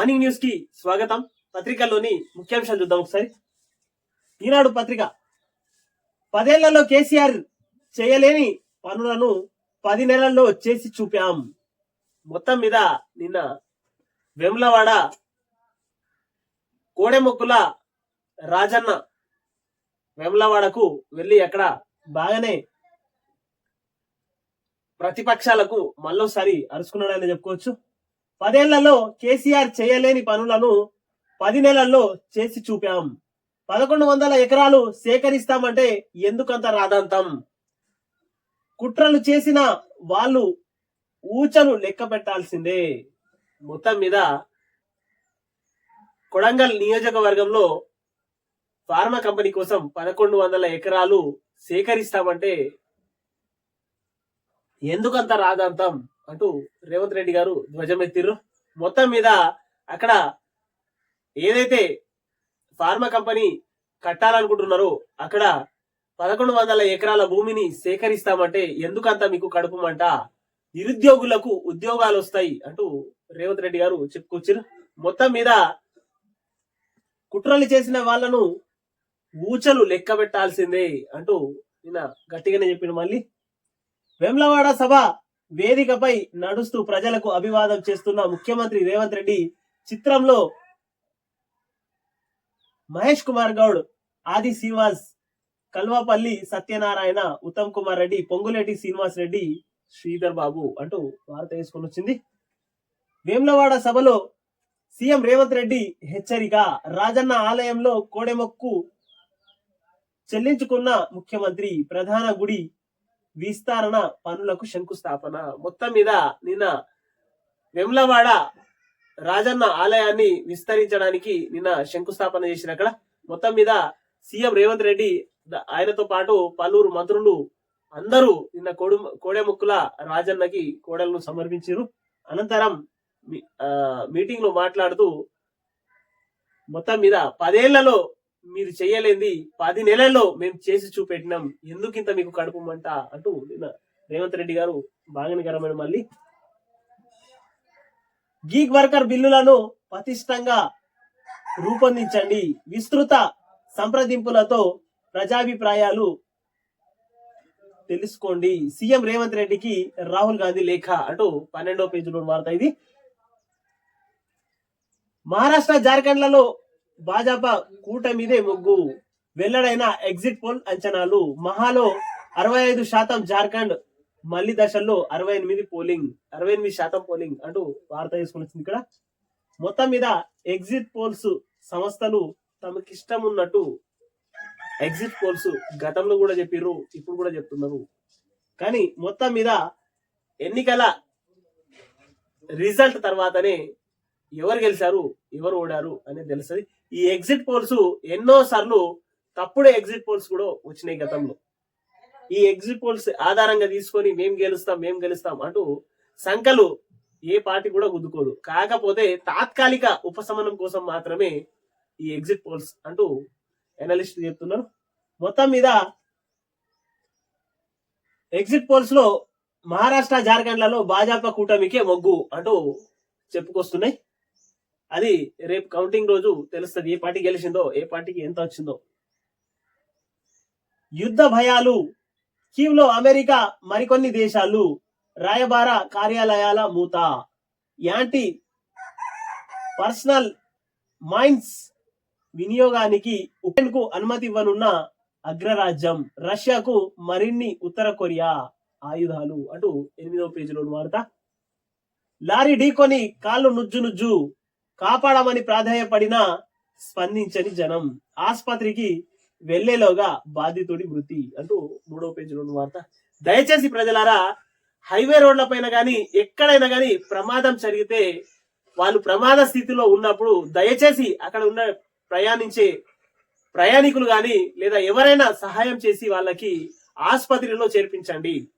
Morning న్యూస్కి స్వాగతం. పత్రికల్లోని ముఖ్యాంశాలు చూద్దాం ఒకసారి. ఈనాడు పత్రిక. పదేళ్ళలో కేసీఆర్ చేయలేని పనులను పది నెలల్లో చేసి చూపాం. మొత్తం మీద నిన్న వెమ్లవాడ కోడెమొక్కుల రాజన్న వెమ్లవాడకు వెళ్ళి అక్కడ బాగానే ప్రతిపక్షాలకు మళ్ళోసారి అరుచుకున్నాడని చెప్పుకోవచ్చు. పదేళ్ళలో కేసీఆర్ చేయలేని పనులను పది నెలల్లో చేసి చూపాం. పదకొండు వందల ఎకరాలు సేకరిస్తామంటే ఎందుకంత రాదంతం? కుట్రలు చేసిన వాళ్ళు ఊచలు లెక్క పెట్టాల్సిందే. మొత్తం మీద కొడంగల్ నియోజకవర్గంలో ఫార్మా కంపెనీ కోసం పదకొండు వందల ఎకరాలు సేకరిస్తామంటే ఎందుకంత రాదంతం? అంటూ రేవంత్ రెడ్డి గారు ధ్వజమెత్తిర్రు. మొత్తం మీద అక్కడ ఏదైతే ఫార్మా కంపెనీ కట్టాలనుకుంటున్నారో అక్కడ పదకొండు వందల ఎకరాల భూమిని సేకరిస్తామంటే ఎందుకంత మీకు కడుపుమంట నిరుద్యోగులకు ఉద్యోగాలు వస్తాయి అంటూ రేవంత్ రెడ్డి గారు చెప్పుకొచ్చారు మొత్తం మీద కుట్రలు చేసిన వాళ్ళను ఊచలు లెక్క పెట్టాల్సిందే అంటూ నిన్న గట్టిగానే చెప్పిన మళ్ళీ. వేములవాడ సభ వేదికపై నడుస్తూ ప్రజలకు అభివాదం చేస్తున్న ముఖ్యమంత్రి రేవంత్ రెడ్డి చిత్రంలో మహేష్ కుమార్ గౌడ్ ఆది శ్రీనివాస్ కల్వాపల్లి సత్యనారాయణ ఉత్తమ్ కుమార్ రెడ్డి పొంగులేటి శ్రీనివాస్ రెడ్డి శ్రీధర్ బాబు అంటూ వార్త వేసుకొని వచ్చింది. వేములవాడ సభలో సీఎం రేవంత్ రెడ్డి హెచ్చరిక రాజన్న ఆలయంలో కోడెమొక్కు చెల్లించుకున్న ముఖ్యమంత్రి ప్రధాన గుడి విస్తరణ పనులకు శంకుస్థాపన. మొత్తం మీద నిన్న వెమ్లవాడ రాజన్న ఆలయాన్ని విస్తరించడానికి నిన్న శంకుస్థాపన చేసిన అక్కడ. మొత్తం మీద సీఎం రేవంత్ రెడ్డి ఆయనతో పాటు పలువురు మంత్రులు అందరూ నిన్న కోడు కోడెముక్కుల రాజన్నకి కోడలను సమర్పించారు అనంతరం మీ- మీటింగ్లో మాట్లాడుతూ మొత్తం మీద పదేళ్ళలో మీరు చేయలేంది పది నెలల్లో మేము చేసి చూపెట్టినాం. ఎందుకు ఇంత మీకు కడుపు మంట అంటూ నిన్న రేవంత్ రెడ్డి గారు బాగనికరమైన మళ్ళీ గీగ్ వర్కర్ బిల్లులను పతిష్టంగా రూపొందించండి. విస్తృత సంప్రదింపులతో ప్రజాభిప్రాయాలు తెలుసుకోండి. సీఎం రేవంత్ రెడ్డికి రాహుల్ గాంధీ లేఖ అంటూ పన్నెండో పేజీలో వార్త ఇది. మహారాష్ట్ర జార్ఖండ్లలో భాజపా కూటమిదే మొగ్గు. వెల్లడైన ఎగ్జిట్ పోల్ అంచనాలు. మహాలో అరవై ఐదు శాతం జార్ఖండ్ మళ్ళీ దశల్లో అరవై ఎనిమిది పోలింగ్. అరవై ఎనిమిది శాతం పోలింగ్ అంటూ వార్త తీసుకుని వచ్చింది ఇక్కడ. మొత్తం మీద ఎగ్జిట్ పోల్స్ సంస్థలు తమకిష్టం ఉన్నట్టు ఎగ్జిట్ పోల్స్ గతంలో కూడా చెప్పిర్రు ఇప్పుడు కూడా చెప్తున్నారు. కానీ మొత్తం మీద ఎన్నికల రిజల్ట్ తర్వాతనే ఎవరు గెలిచారు ఎవరు ఓడారు అనేది తెలుస్తుంది. ఈ ఎగ్జిట్ పోల్స్ ఎన్నో సార్లు తప్పుడు ఎగ్జిట్ పోల్స్ కూడా వచ్చినాయి గతంలో. ఈ ఎగ్జిట్ పోల్స్ ఆధారంగా తీసుకొని మేము గెలుస్తాం మేము గెలుస్తాం అంటూ సంఖలు ఏ పార్టీ కూడా గుద్దుకోదు. కాకపోతే తాత్కాలిక ఉపశమనం కోసం మాత్రమే ఈ ఎగ్జిట్ పోల్స్ అంటూ ఎనలిస్ట్ చెప్తున్నారు. మొత్తం మీద ఎగ్జిట్ పోల్స్లో మహారాష్ట్ర జార్ఖండ్లలో భాజపా కూటమికే మొగ్గు అంటూ చెప్పుకొస్తున్నాయి. అది రేపు కౌంటింగ్ రోజు తెలుస్తుంది. ఏ పార్టీ గెలిచిందో ఏ పార్టీకి ఎంత వచ్చిందో. యుద్ధ భయాలు. కీవ్లో అమెరికా మరికొన్ని దేశాలు. రాయబార కార్యాలయాల మూత. యాంటీ పర్సనల్ మైన్స్ వినియోగానికి ఉక్రెయిన్కు అనుమతి ఇవ్వనున్న అగ్రరాజ్యం. రష్యాకు మరిన్ని ఉత్తర కొరియా ఆయుధాలు అటు ఎనిమిదవ పేజీలో వార్త. లారీ ఢీకొని కాళ్ళు నుజ్జు నుజ్జు. కాపాడమని ప్రాధాన్యపడినా స్పందించని జనం. ఆసుపత్రికి వెళ్ళేలోగా బాధితుడి మృతి అంటూ మూడవ పేజీలో వార్త. దయచేసి ప్రజలారా హైవే రోడ్ల పైన గాని ఎక్కడైనా గాని ప్రమాదం జరిగితే వాళ్ళు ప్రమాద స్థితిలో ఉన్నప్పుడు దయచేసి అక్కడ ఉన్న ప్రయాణించే ప్రయాణికులు గాని లేదా ఎవరైనా సహాయం చేసి వాళ్ళకి ఆసుపత్రిలో చేర్పించండి.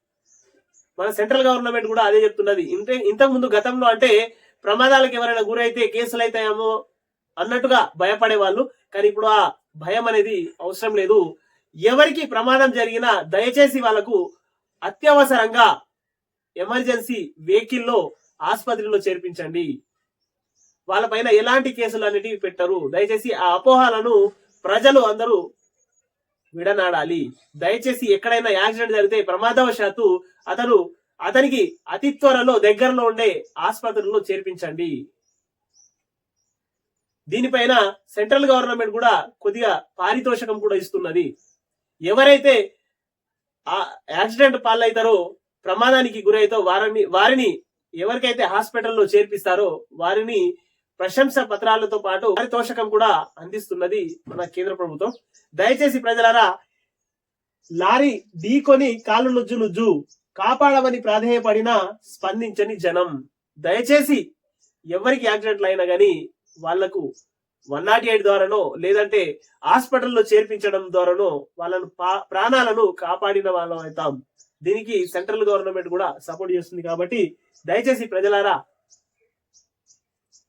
మన సెంట్రల్ గవర్నమెంట్ కూడా అదే చెప్తున్నది. ఇంతే ఇంతకు ముందు గతంలో అంటే ప్రమాదాలకు ఎవరైనా గురైతే కేసులు అవుతాయేమో అన్నట్టుగా భయపడే వాళ్ళు కానీ ఇప్పుడు ఆ భయం అనేది అవసరం లేదు. ఎవరికి ప్రమాదం జరిగినా దయచేసి వాళ్ళకు అత్యవసరంగా ఎమర్జెన్సీ వెహికల్లో ఆసుపత్రిలో చేర్పించండి. వాళ్ళపైన ఎలాంటి కేసులు అనేటివి పెట్టరు. దయచేసి ఆ అపోహాలను ప్రజలు అందరూ విడనాడాలి. దయచేసి ఎక్కడైనా యాక్సిడెంట్ జరిగితే ప్రమాదవశాత్తు అతను అతనికి అతి త్వరలో దగ్గరలో ఉండే ఆసుపత్రుల్లో చేర్పించండి. దీనిపైన సెంట్రల్ గవర్నమెంట్ కూడా కొద్దిగా పారితోషకం కూడా ఇస్తున్నది. ఎవరైతే ఆ యాక్సిడెంట్ పాలవుతారో ప్రమాదానికి గురైతో వారిని వారిని ఎవరికైతే హాస్పిటల్లో చేర్పిస్తారో వారిని ప్రశంస పత్రాలతో పాటు పారితోషకం కూడా అందిస్తున్నది మన కేంద్ర ప్రభుత్వం. దయచేసి ప్రజలారా లారీ ఢీకొని కాలు నుజ్జు నుజ్జు కాపాడమని ప్రాధేయపడినా స్పందించని జనం. దయచేసి ఎవరికి యాక్సిడెంట్లు అయినా కానీ వాళ్ళకు వన్ నాట్ ఎయిట్ ద్వారానో లేదంటే హాస్పిటల్లో చేర్పించడం ద్వారానో వాళ్ళను పా- ప్రాణాలను కాపాడిన వాళ్ళం అవుతాం. దీనికి సెంట్రల్ గవర్నమెంట్ కూడా సపోర్ట్ చేస్తుంది కాబట్టి దయచేసి ప్రజలారా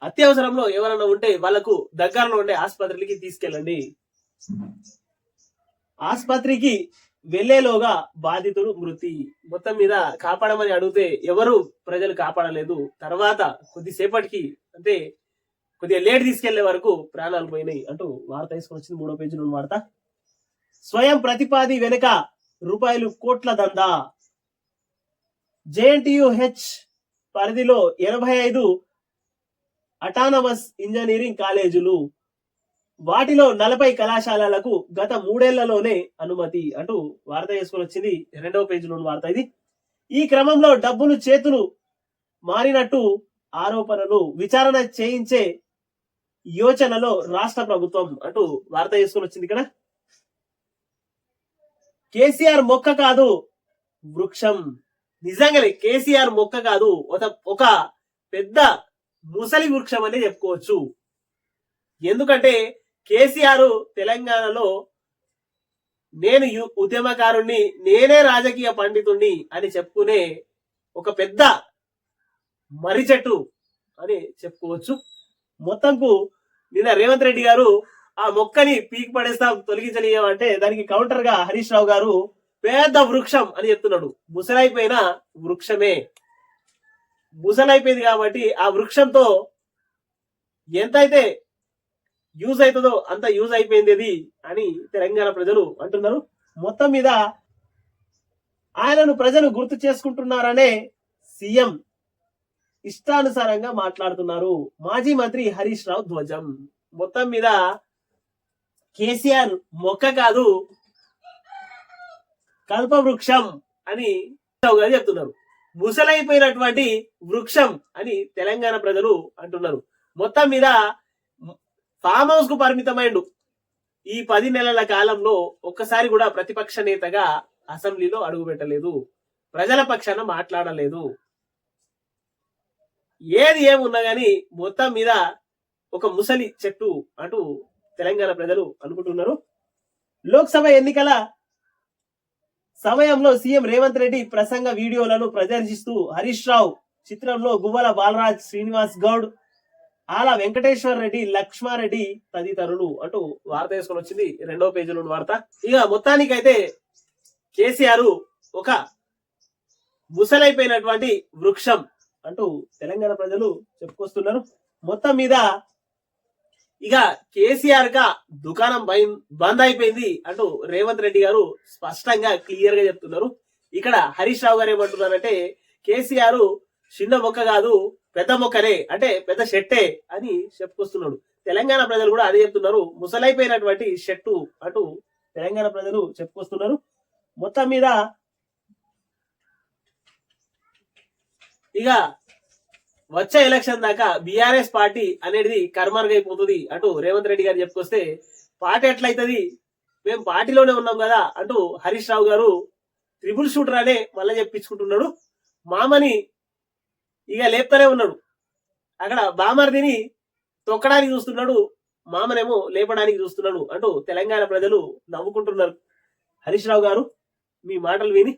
అత్యవసరంలో ఎవరైనా ఉంటే వాళ్ళకు దగ్గరలో ఉండే ఆసుపత్రికి తీసుకెళ్ళండి. ఆసుపత్రికి వెళ్ళేలోగా బాధితుడు మృతి. మొత్తం మీద కాపాడమని అడిగితే ఎవరు ప్రజలు కాపాడలేదు. తర్వాత కొద్దిసేపటికి అంటే కొద్దిగా లేట్ తీసుకెళ్ళే వరకు ప్రాణాలు పోయినాయి అంటూ వార్త తీసుకొని వచ్చింది మూడో పేజీలో వార్త. స్వయం ప్రతిపాది వెనుక రూపాయలు కోట్ల దందా. హెచ్ పరిధిలో ఎనభై ఐదు అటానమస్ ఇంజనీరింగ్ కాలేజీలు. వాటిలో నలభై కళాశాలలకు గత మూడేళ్ళలోనే అనుమతి అంటూ వార్త చేసుకొని వచ్చింది. రెండవ పేజీలోని వార్త ఇది. ఈ క్రమంలో డబ్బులు చేతులు మారినట్టు ఆరోపణలు విచారణ చేయించే యోచనలో రాష్ట్ర ప్రభుత్వం అంటూ వార్త చేసుకొని వచ్చింది ఇక్కడ. కేసీఆర్ మొక్క కాదు వృక్షం. నిజంగానే కేసీఆర్ మొక్క కాదు ఒక ఒక పెద్ద ముసలి వృక్షం అనే చెప్పుకోవచ్చు. ఎందుకంటే కేసీఆర్ తెలంగాణలో నేను ఉద్యమకారుణ్ణి నేనే రాజకీయ పండితుణ్ణి అని చెప్పుకునే ఒక పెద్ద మర్రి చెట్టు అని చెప్పుకోవచ్చు. మొత్తంకు నిన్న రేవంత్ రెడ్డి గారు ఆ మొక్కని పీకి పడేస్తాం తొలగించలేమంటే అంటే దానికి కౌంటర్గా హరీష్ రావు గారు పెద్ద వృక్షం అని చెప్తున్నాడు. ముసలైపోయిన వృక్షమే. ముసలైపోయింది కాబట్టి ఆ వృక్షంతో ఎంతైతే యూజ్ అవుతుందో అంత యూజ్ అయిపోయింది అని తెలంగాణ ప్రజలు అంటున్నారు. మొత్తం మీద ఆయనను ప్రజలు గుర్తు చేసుకుంటున్నారనే సీఎం ఇష్టానుసారంగా మాట్లాడుతున్నారు. మాజీ మంత్రి హరీష్ రావు ధ్వజం. మొత్తం మీద కేసీఆర్ మొక్క కాదు కల్ప వృక్షం అని గారు చెప్తున్నారు. ముసలైపోయినటువంటి వృక్షం అని తెలంగాణ ప్రజలు అంటున్నారు. మొత్తం మీద ఫామ్ హౌస్కు పరిమితమైండు. ఈ పది నెలల కాలంలో ఒక్కసారి కూడా ప్రతిపక్ష నేతగా అసెంబ్లీలో అడుగు పెట్టలేదు. ప్రజల పక్షాన మాట్లాడలేదు. ఏది ఏమున్నా గాని మొత్తం మీద ఒక ముసలి చెట్టు అంటూ తెలంగాణ ప్రజలు అనుకుంటున్నారు. లోక్సభ ఎన్నికల సమయంలో సీఎం రేవంత్ రెడ్డి ప్రసంగ వీడియోలను ప్రదర్శిస్తూ హరీష్ రావు చిత్రంలో గువ్వల బాలరాజ్ శ్రీనివాస్ గౌడ్ ఆల వెంకటేశ్వర రెడ్డి లక్ష్మారెడ్డి తదితరులు అంటూ వార్త వేసుకొని వచ్చింది. రెండవ పేజీలో వార్త. ఇక మొత్తానికైతే కేసీఆర్ ఒక ముసలైపోయినటువంటి వృక్షం అంటూ తెలంగాణ ప్రజలు చెప్పుకొస్తున్నారు. మొత్తం మీద ఇక కేసీఆర్గా దుకాణం బై- బంద్ అయిపోయింది అంటూ రేవంత్ రెడ్డి గారు స్పష్టంగా క్లియర్గా చెప్తున్నారు. ఇక్కడ హరీష్ రావు గారు ఏమంటున్నారంటే కేసీఆర్ చిన్న మొక్క కాదు పెద్ద మొక్కనే అంటే పెద్ద షెట్టే అని చెప్పుకొస్తున్నాడు. తెలంగాణ ప్రజలు కూడా అదే చెప్తున్నారు. ముసలైపోయినటువంటి షెట్టు అటు తెలంగాణ ప్రజలు చెప్పుకొస్తున్నారు. మొత్తం మీద ఇక వచ్చే ఎలక్షన్ దాకా బీఆర్ఎస్ పార్టీ అనేది కర్మరుగైపోతుంది అంటూ రేవంత్ రెడ్డి గారు చెప్పుకొస్తే పార్టీ ఎట్లయితుంది? మేము పార్టీలోనే ఉన్నాం కదా అంటూ హరీష్ రావు గారు త్రిబుల్ షూటర్ అనే మళ్ళీ చెప్పించుకుంటున్నాడు. మామని ఇక లేపుతానే ఉన్నాడు. అక్కడ బామర్దిని తొక్కడానికి చూస్తున్నాడు మామనేమో లేపడానికి చూస్తున్నాడు అంటూ తెలంగాణ ప్రజలు నవ్వుకుంటున్నారు. హరీష్ రావు గారు మీ మాటలు విని.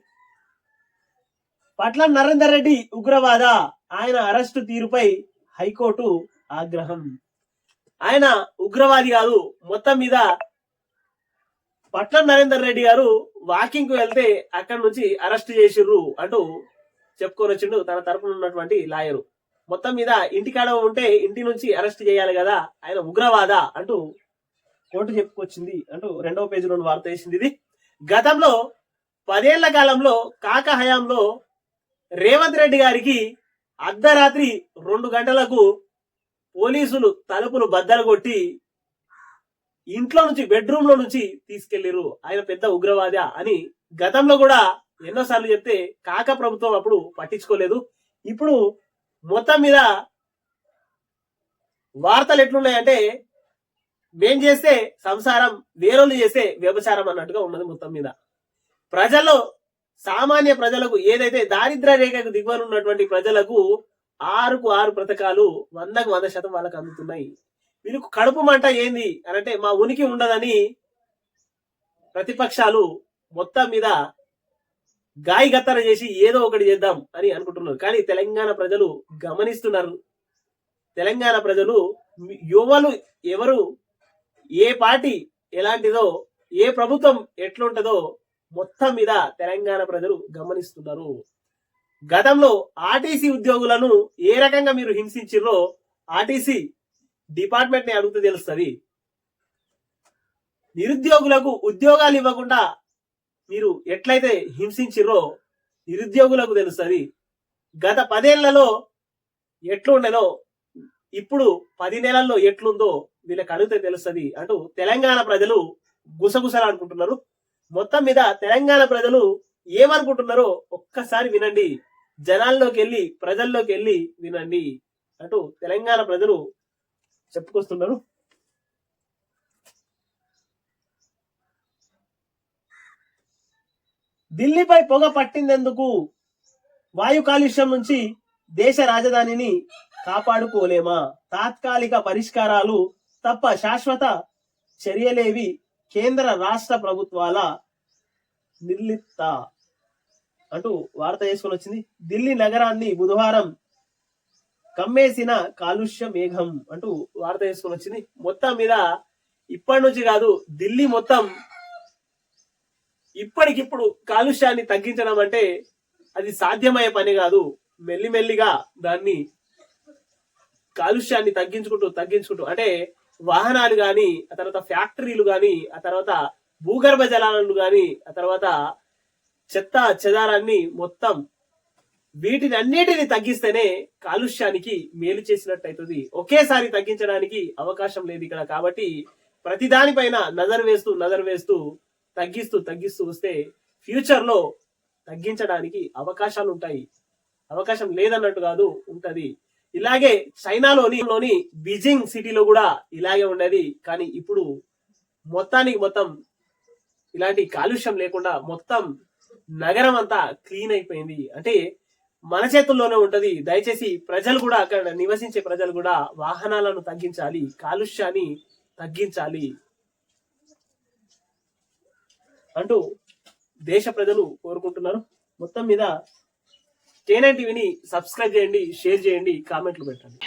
పట్ల నరేందర్ రెడ్డి ఉగ్రవాద ఆయన అరెస్టు తీరుపై హైకోర్టు ఆగ్రహం. ఆయన ఉగ్రవాది కాదు మొత్తం మీద పట్ల నరేందర్ రెడ్డి గారు వాకింగ్కు వెళ్తే అక్కడి నుంచి అరెస్ట్ చేసిర్రు అంటూ చెప్పుకొని వచ్చిండు. తన తరపున ఉన్నటువంటి లాయరు. మొత్తం మీద ఇంటికాడ ఉంటే ఇంటి నుంచి అరెస్ట్ చేయాలి కదా ఆయన ఉగ్రవాద అంటూ కోర్టు చెప్పుకొచ్చింది అంటూ రెండవ పేజీ వార్త వేసింది ఇది. గతంలో పదేళ్ళ కాలంలో కాక హయాంలో రేవంత్ రెడ్డి గారికి అర్ధరాత్రి రెండు గంటలకు పోలీసులు తలుపులు బద్దలు కొట్టి ఇంట్లో నుంచి బెడ్రూమ్లో నుంచి తీసుకెళ్ళిరు ఆయన పెద్ద ఉగ్రవాద అని గతంలో కూడా ఎన్నోసార్లు చెప్తే కాక ప్రభుత్వం అప్పుడు పట్టించుకోలేదు. ఇప్పుడు మొత్తం మీద వార్తలు ఎట్లున్నాయంటే మేం చేస్తే సంసారం వేరోళ్ళు చేస్తే వ్యభిచారం అన్నట్టుగా ఉన్నది మొత్తం మీద. ప్రజల్లో సామాన్య ప్రజలకు ఏదైతే దారిద్ర రేఖకు దిగువన ఉన్నటువంటి ప్రజలకు ఆరుకు ఆరు పథకాలు వందకు వంద శాతం వాళ్ళకు అందుతున్నాయి. వీళ్ళకు కడుపు మంట ఏంది అనంటే మా ఉనికి ఉండదని ప్రతిపక్షాలు మొత్తం మీద గాయగత్తర చేసి ఏదో ఒకటి చేద్దాం అని అనుకుంటున్నారు. కానీ తెలంగాణ ప్రజలు గమనిస్తున్నారు. తెలంగాణ ప్రజలు యువలు ఎవరు ఏ పార్టీ ఎలాంటిదో ఏ ప్రభుత్వం ఎట్లుంటుందో మొత్తం మీద తెలంగాణ ప్రజలు గమనిస్తున్నారు. గతంలో ఆర్టీసీ ఉద్యోగులను ఏ రకంగా మీరు హింసించిర్రో ఆర్టీసీ డిపార్ట్మెంట్ని అడుగుతూ తెలుస్తుంది. నిరుద్యోగులకు ఉద్యోగాలు ఇవ్వకుండా మీరు ఎట్లయితే హింసించిర్రో నిరుద్యోగులకు తెలుస్తుంది. గత పదేళ్ళలో ఎట్లుండెనో ఇప్పుడు పది నెలల్లో ఎట్లుందో వీళ్ళకి అడిగితే తెలుస్తుంది. అంటూ తెలంగాణ ప్రజలు గుసగుసలు అనుకుంటున్నారు మొత్తం మీద తెలంగాణ ప్రజలు ఏమనుకుంటున్నారో ఒక్కసారి వినండి. జనాల్లోకి వెళ్ళి ప్రజల్లోకి వెళ్ళి వినండి. అంటూ తెలంగాణ ప్రజలు చెప్పుకొస్తున్నారు. ఢిల్లీపై పొగ పట్టిందెందుకు? వాయు కాలుష్యం నుంచి దేశ రాజధానిని కాపాడుకోలేమా? తాత్కాలిక పరిష్కారాలు తప్ప శాశ్వత చర్యలేవి కేంద్ర రాష్ట్ర ప్రభుత్వాల నిర్లిప్త అంటూ వార్త వేసుకొని వచ్చింది. ఢిల్లీ నగరాన్ని బుధవారం కమ్మేసిన కాలుష్య మేఘం అంటూ వార్త వేసుకొని వచ్చింది. మొత్తం మీద ఇప్పటి నుంచి కాదు ఢిల్లీ మొత్తం ఇప్పటికిప్పుడు కాలుష్యాన్ని తగ్గించడం అంటే అది సాధ్యమయ్యే పని కాదు. మెల్లిమెల్లిగా దాన్ని కాలుష్యాన్ని తగ్గించుకుంటూ తగ్గించుకుంటూ. అంటే వాహనాలు కానీ ఆ తర్వాత ఫ్యాక్టరీలు కానీ ఆ తర్వాత భూగర్భ జలాలను కానీ ఆ తర్వాత చెత్త చెదారాన్ని మొత్తం వీటిని అన్నిటిని తగ్గిస్తేనే కాలుష్యానికి మేలు చేసినట్టు అవుతుంది ఒకేసారి తగ్గించడానికి అవకాశం లేదు ఇక్కడ. కాబట్టి ప్రతి దానిపైన నజర్ వేస్తూ నజర్ వేస్తూ తగ్గిస్తూ తగ్గిస్తూ వస్తే ఫ్యూచర్లో తగ్గించడానికి అవకాశాలు ఉంటాయి అవకాశం లేదన్నట్టు కాదు ఉంటది. ఇలాగే చైనాలోని బీజింగ్ సిటీలో కూడా ఇలాగే ఉండేది. కానీ ఇప్పుడు మొత్తానికి మొత్తం ఇలాంటి కాలుష్యం లేకుండా మొత్తం నగరం అంతా క్లీన్ అయిపోయింది. అంటే మన చేతుల్లోనే ఉంటది. దయచేసి ప్రజలు కూడా అక్కడ నివసించే ప్రజలు కూడా వాహనాలను తగ్గించాలి కాలుష్యాన్ని తగ్గించాలి. అంటూ దేశ ప్రజలు కోరుకుంటున్నారు. మొత్తం మీద కేనే టీవీని సబ్స్క్రైబ్ చేయండి షేర్ చేయండి కామెంట్లు పెట్టండి.